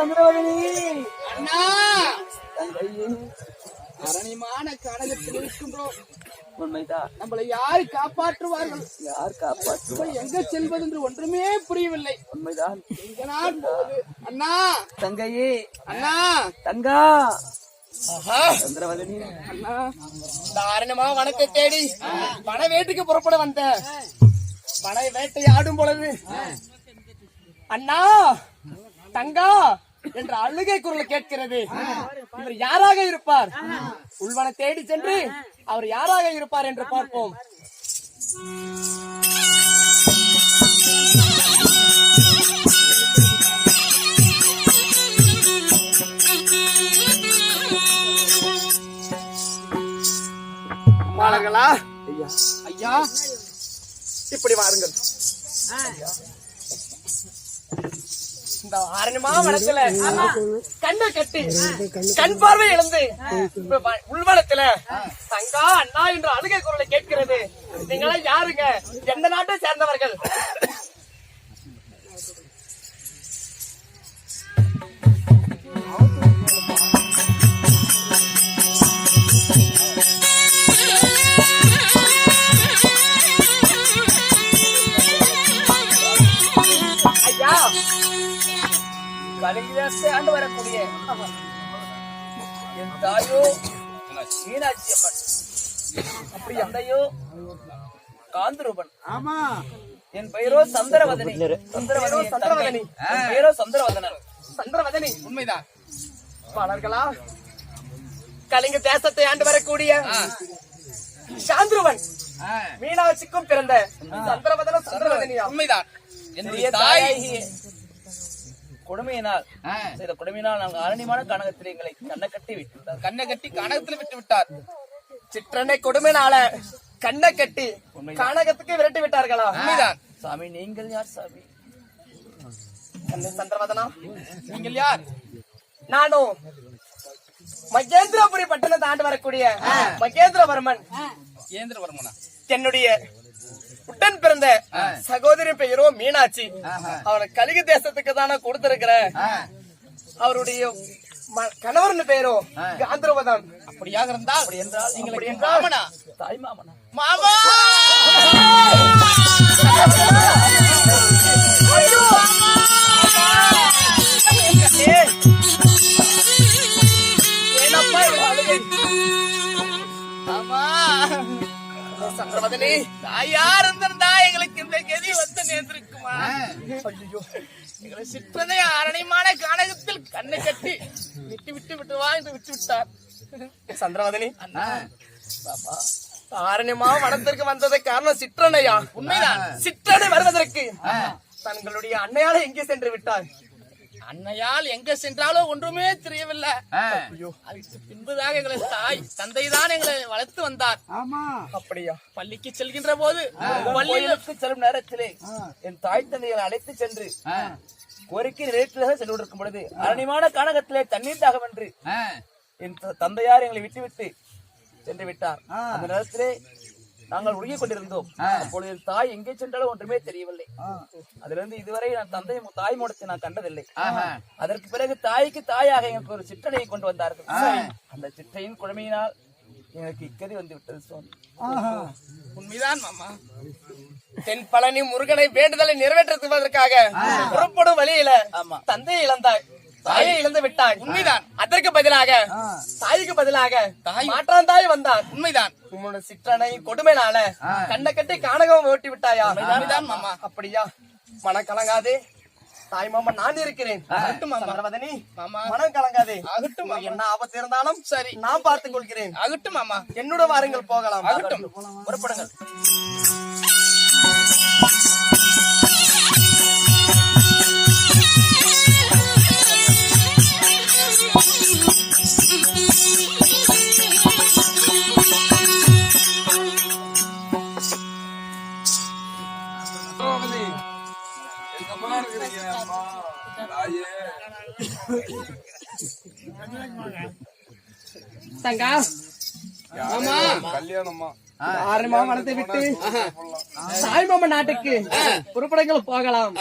சந்திரவதனி அண்ணா! அரணிமான கடகத்தில் இருக்கின்றோம். உண்மைதான் நம்மளை யாரு காப்பாற்றுவார்கள்? யார் காப்பாற்று இப்ப எங்க செல்வது என்று ஒன்றுமே புரியவில்லை. உண்மைதான் எங்க நாள் போகுது. அண்ணா! தங்கையே! அண்ணா! தங்கா! ஆஹா! சந்திரவதனி அண்ணா! தாரணமா வனத்தை தேடி. வன வேட்டுக்கு புறப்பட வந்த வன வேட்டையாடும் பொழுது அண்ணா! தங்கா! என்ற அழுகை குரல் கேட்கிறது. இவர் யாராக இருப்பார்? உள்வன தேடி சென்று அவர் யாராக இருப்பார் என்று பார்ப்போம். மாணவர்களா ஐயா ஐயா இப்படி வாருங்கள். இந்த ஆரணிமா வனத்துல கண்ணை கட்டி. கண் பார்வை இழந்து. உள்வனத்துல தங்கா அண்ணா என்ற அழுகை குரலை கேட்கிறது. நீங்களா யாருங்க? எந்த நாட்டை சேர்ந்தவர்கள்? கலிங்கத்தை ஆண்டு வரக்கூடிய என் தாயோ மீனாட்சி அம்மன் அப்படி தந்தையோ காந்தரூபன். ஆமா. என் பெயரோ சந்திரவதனி. சந்திரவதனி சந்திரவதனி. பெயரோ சந்திரவதனன் சந்திரவதனி. உண்மைதான். பாடர்களா கலிங்க தேசத்தை ஆண்டு வரக்கூடிய சாந்துருவன். மீனாட்சிக்கும் பிறந்த சந்திரவதன சந்திரவதனியா? உண்மைதான். என்னுடைய தாய் கொடுமையினால் செய்த கொடுமையினால் நாங்கள் அரணிமான கனகத்தில் எங்களை கண்ணை கட்டி விட்டார் கண்ணை கட்டி கனகத்துல விட்டு விட்டார். சிற்றனை கொடுமைனால கண்ணை கட்டி கானகத்துக்கு விரட்டி விட்டார்களா? உண்மைதான். சாமி நீங்கள் யார் சாமி? சந்திரவதனா நீங்கள் யார்? நானும் மகேந்திரபுரி பட்டணத்தை ஆண்டு வரக்கூடிய மகேந்திரவர்மன். ஏந்திரவர்மனா என்னுடைய உடன் பிறந்த சகோதரி பெயரோ மீனாட்சி. அவனை கலிக தேசத்துக்கு தானே கொடுத்திருக்கிறேன். அவருடைய கணவர்னு பெயரோ காந்திரவதான். அப்படியாக இருந்தால் அப்படி என்றால் நீங்கள் மாமனா? தாய் மாமனா. மாமா! சந்திரவதனி தாயார் இருந்திருந்தா எங்களுக்கு இந்த கதி வந்து நேர்ந்திருக்குமா? எங்களை சிற்றனை அரணிமான கானகத்தில் கண்ணை கட்டி விட்டு விட்டு விட்டு வா என்று விட்டு விட்டார் சந்திரவதனி அண்ணா ஆரண்யமா வனத்திற்கு வந்தது காரணம் சிற்றனையா உண்மைதான். சிற்றனை வருவதற்கு. தங்களுடைய அன்னையால எங்கே சென்று விட்டார் அன்னையால் எங்க சென்றாலோ ஒன்றுமே தெரியவில்லை. பின்புதாக எங்களை தாய் தந்தை தான் எங்களை வளர்த்து வந்தார். அப்படியா? பள்ளிக்கு செல்கின்ற போது பள்ளியில் கோயிலுக்கு செல்லும் நேரத்திலே என் தாய் தந்தையை அழைத்து சென்று கோரிக்கை நிறைவேற்றதாக சென்று கொண்டிருக்கும் பொழுது அரணிமான கானகத்திலே தண்ணீர் தாகம் என்று என் தந்தையார் எங்களை விட்டுவிட்டு சென்று விட்டார். அந்த நேரத்திலே நாங்கள் உருகிக் கொண்டிருந்தோம் அப்பொழுது தாய் எங்கே சென்றாலும் ஒன்றுமே தெரியவில்லை. அதிலிருந்து இதுவரை நான் தந்தை தாய் மூடத்தை நான் கண்டதில்லை. அதற்கு பிறகு தாய்க்கு தாயாக எங்களுக்கு ஒரு சிற்றனையை கொண்டு வந்தார்கள். அந்த சிற்றையின் குழமையினால் எனக்கு இக்கதி வந்து விட்டது சுவாமி. உண்மைதான் மாமா. தென் பழனி முருகனை வேண்டுதலை நிறைவேற்றுவதற்காக புறப்படும் வழியில ஆமா. தந்தையை இழந்தாய். தாயை இழந்து விட்டாய் உண்மைதான். அதற்கு பதிலாக தாய்க்கு பதிலாக மாற்றான் தாய் வந்தான். உண்மைதான். உன்னோட சிற்றனை கொடுமைனால கண்ணை கட்டி கானகம் ஓட்டி விட்டாயா? உண்மைதான். மாமா. அப்படியா? மனம் கலங்காதே. தாய் மாமா நான் இருக்கிறேன். ஆகட்டும் மாமா. மனம் கலங்காதே. ஆகட்டும். உனக்கு என்ன ஆபத்து இருந்தாலும் சரி. நான் பார்த்துக் கொள்கிறேன். ஆகட்டும் மாமா. என்னோட வாருங்கள் போகலாம். ஆகட்டும். புறப்படுங்கள். தங்கா. ஆமா கல்யாணமா ஆரம்பமா மனத்தை விட்டு தாய் மாமா நாட்டுக்கு புறப்படங்கள் போகலாம்.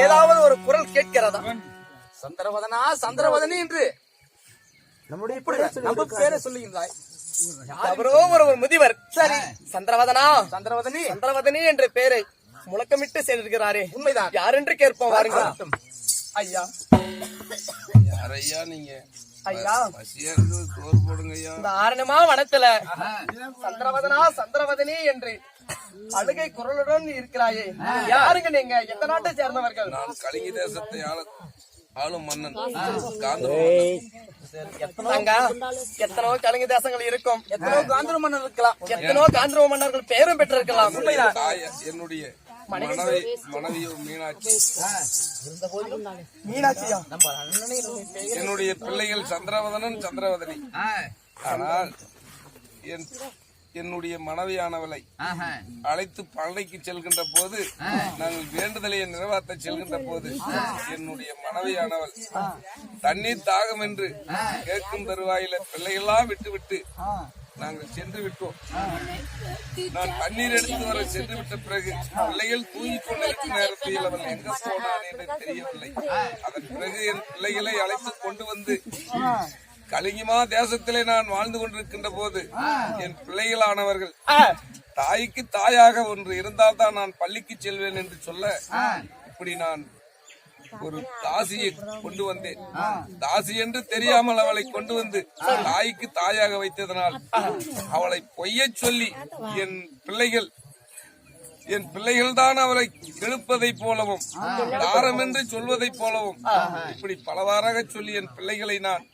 ஏதாவது ஒரு குரல் கேட்கிறதா? சந்திரவதனா சந்திரவதனி என்று நம்முடைய இப்படி நம்ம பேரை சொல்லுகின்றாய். அவரோ ஒரு ஒரு முதிவர் சரி சந்திரவதனா? சந்திரவதனி. சந்திரவதனி என்ற பெயரை முழக்கமிட்டு செய்திருக்கிறாரே. உண்மைதான். யார் என்று கேட்போம் வாருங்கள். ஐயா. நீங்க? ஐயா. பசியா இருக்கு சோறு போடுங்க ஐயா இந்த ஆரணமா வனத்துல. சந்திரவதனா சந்திரவதனி என்று அழுகை குரலுடன் இருக்கிறாயே. யாருங்க நீங்க? எந்த நாட்டை சேர்ந்தவர்கள்? நான் கலிங்க தேசத்தை ஆள. ஆளும் மன்னன். எத்தனோ கலிங்க தேசங்கள் இருக்கும். எத்தனையோ காந்திர மன்னர் இருக்கலாம். எத்தனோ காந்திரவ மன்னர்கள் பேரும் பெற்றிருக்கலாம். என்னுடைய மனைவி மனைவியோ மீனாட்சி. மீனாட்சியா? என்னுடைய பிள்ளைகள் சந்திரவதனன் சந்திரவதனி. ஆனால் என் என்னுடைய மனைவியானவளை அழைத்து பழனிக்கு செல்கின்ற போது நாங்கள் வேண்டுதலை நிறைவேற்ற செல்கின்ற போது என்னுடைய மனைவியானவள் தண்ணீர் தாகம் என்று கேட்கும் தருவாயில பிள்ளைகளெல்லாம் விட்டு விட்டு நாங்கள் சென்று விட்டோம். நான் தண்ணீர் எடுத்து வர சென்று விட்ட பிறகு பிள்ளைகள் தூங்கிக் கொண்டிருக்கும் நேரத்தில் அவள் எங்க போனான் என்று தெரியவில்லை. அதன் பிறகு என் பிள்ளைகளை அழைத்து கொண்டு வந்து கலிங்கிமா தேசத்திலே நான் வாழ்ந்து கொண்டிருக்கின்ற போது என் பிள்ளைகளானவர்கள் தாய்க்கு தாயாக ஒன்று இருந்தால்தான் நான் பள்ளிக்கு செல்வேன் என்று சொல்ல இப்படி நான் ஒரு தாசியை கொண்டு வந்தேன். தாசி என்று தெரியாமல் அவளை கொண்டு வந்து தாய்க்கு தாயாக வைத்ததனால் அவளை பொய்யச் சொல்லி என் பிள்ளைகள் என் பிள்ளைகள் தான் அவரை கெடுப்பதை போலவும் தாரம் என்று சொல்வதைப் போலவும். இப்படி பலவாறாக சொல்லி என் பிள்ளைகளை நான்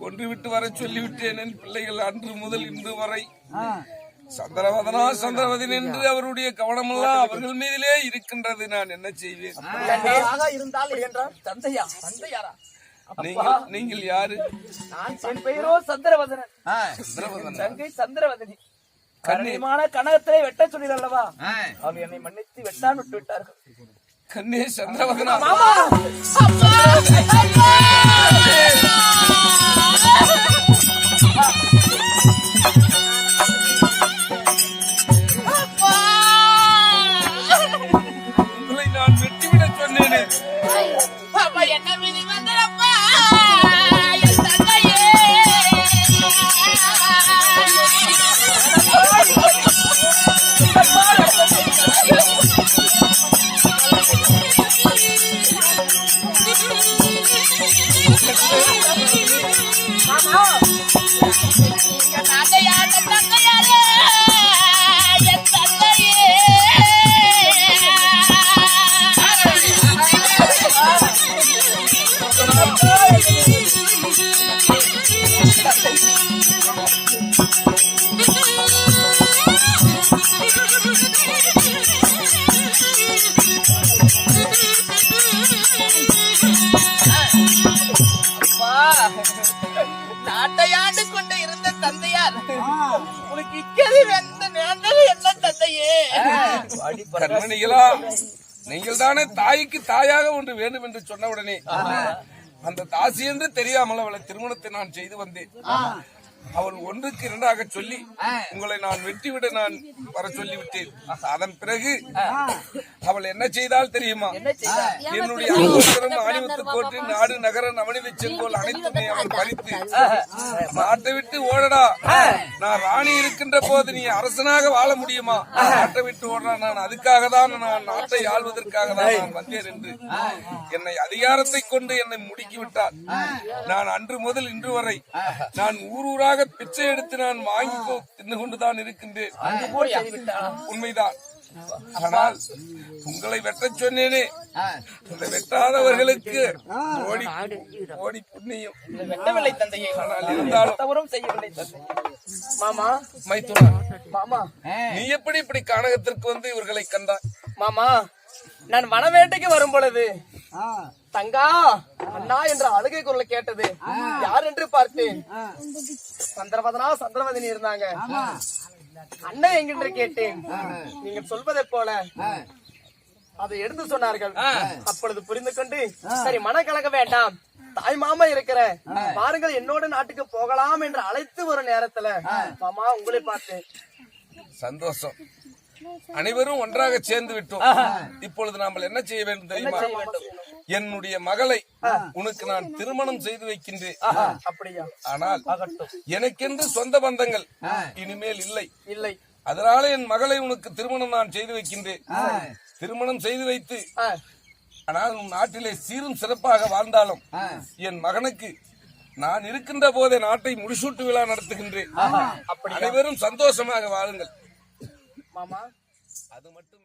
கொன்று விட்டு வர சொல்லிவிட்டேன் என் பிள்ளைகள் அன்று முதல் இன்று வரை. சந்திரவதனா சந்திரவதன் என்று அவருடைய கவனமெல்லாம் அவர்கள் மீதிலே இருக்கின்றது. நான் என்ன செய்வேன்? நீங்கள் யாரு? நான் பெயரோ சந்திரவதனன். சந்திரவதனா? தங்கை சந்திரவதனி. கண்ணியமான கனகத்திலே வெட்ட சொல்லி அல்லவா அவர் என்னை மன்னித்து வெட்டான் விட்டு விட்டார்கள். கண்ணே சந்திரவதனா உங்களை நான் வெட்டிவிட சொன்னேனே. என்ன விதி? இக்கதி வெந்த நேர்ந்தது என்ன தந்தையே? கண்மணிகளா நீங்கள் தானே தாய்க்கு தாயாக ஒன்று வேண்டும் என்று சொன்ன உடனே அந்த தாசி என்று தெரியாமல் அவளை திருமணத்தை நான் செய்து வந்தேன். அவள் ஒன்றுக்கு இரண்டாக சொல்லி உங்களை நான் வெட்டிவிட நான் வர சொல்லி விட்டேன் அதன் பிறகு அவள் என்ன செய்தால் தெரியுமா? என்னுடைய ஆணிமுத்து கோட்டு நாடு நகர நவனிதை செங்கோல் அனைத்துமே அவன் பறித்து நாட்டை விட்டு ஓடடா. நான் ராணி இருக்கின்ற போது நீ அரசனாக வாழ முடியுமா? நாட்டை விட்டு ஓடுறா. நான் அதுக்காக தான் நான் நாட்டை ஆள்வதற்காக தான் நான் வந்தேன் என்று என்னை அதிகாரத்தை கொண்டு என்னை முடுக்கி விட்டார். நான் அன்று முதல் இன்று வரை நான் ஊர் ஊராக பிச்சை எடுத்து நான் வாங்கி தின்னு கொண்டுதான் இருக்கின்றேன். உண்மைதான். ஆனால் உங்களை வெட்டச் சொன்னேனே. வெட்டாதவர்களுக்கு ஓடி ஓடி புண்ணியம். வெட்டவில்லை தந்தையே ஆனால் இருந்தாலும் தவறும் செய்யவில்லை மாமா. மைத்துனா மாமா. நீ எப்படி இப்படி கானகத்திற்கு வந்து இவர்களை கண்டாய்? மாமா நான் வனவேட்டைக்கு வரும் பொழுது தங்கா அண்ணா என்ற அழுகை குரலை கேட்டது. யார் என்று பார்த்தேன். சந்திரவதனா சந்திரவதனி இருந்தாங்க. அண்ணன் எங்கென்று கேட்டேன் நீங்க சொல்வதை போல அதை எடுத்து சொன்னார்கள். அப்பொழுது புரிந்து கொண்டு சரி மனக்கலக்க வேண்டாம். தாய் மாமா இருக்கிற பாருங்கள் என்னோட நாட்டுக்கு போகலாம் என்று அழைத்து ஒரு நேரத்துல மாமா உங்களை பார்த்தேன் சந்தோஷம். அனைவரும் ஒன்றாக சேர்ந்து விட்டோம். இப்பொழுது நாம் என்ன செய்ய வேண்டும் தெரியுமா? என்னுடைய மகளை உனக்கு நான் திருமணம் செய்து வைக்கின்றேன். அப்படியா? ஆனால் எனக்கென்று சொந்த பந்தங்கள் இனிமேல் இல்லை. இல்லை. அதனால என் மகளை உனக்கு திருமணம் நான் செய்து வைக்கின்றேன். திருமணம் செய்து வைத்து ஆனால் உன் நாட்டிலே சீரும் சிறப்பாக வாழ்ந்தாலும் என் மகனுக்கு நான் இருக்கின்ற போதே நாட்டை முடிசூட்டு விழா நடத்துகின்றேன். அனைவரும் சந்தோஷமாக வாழுங்கள். மாமா. அது மட்டும்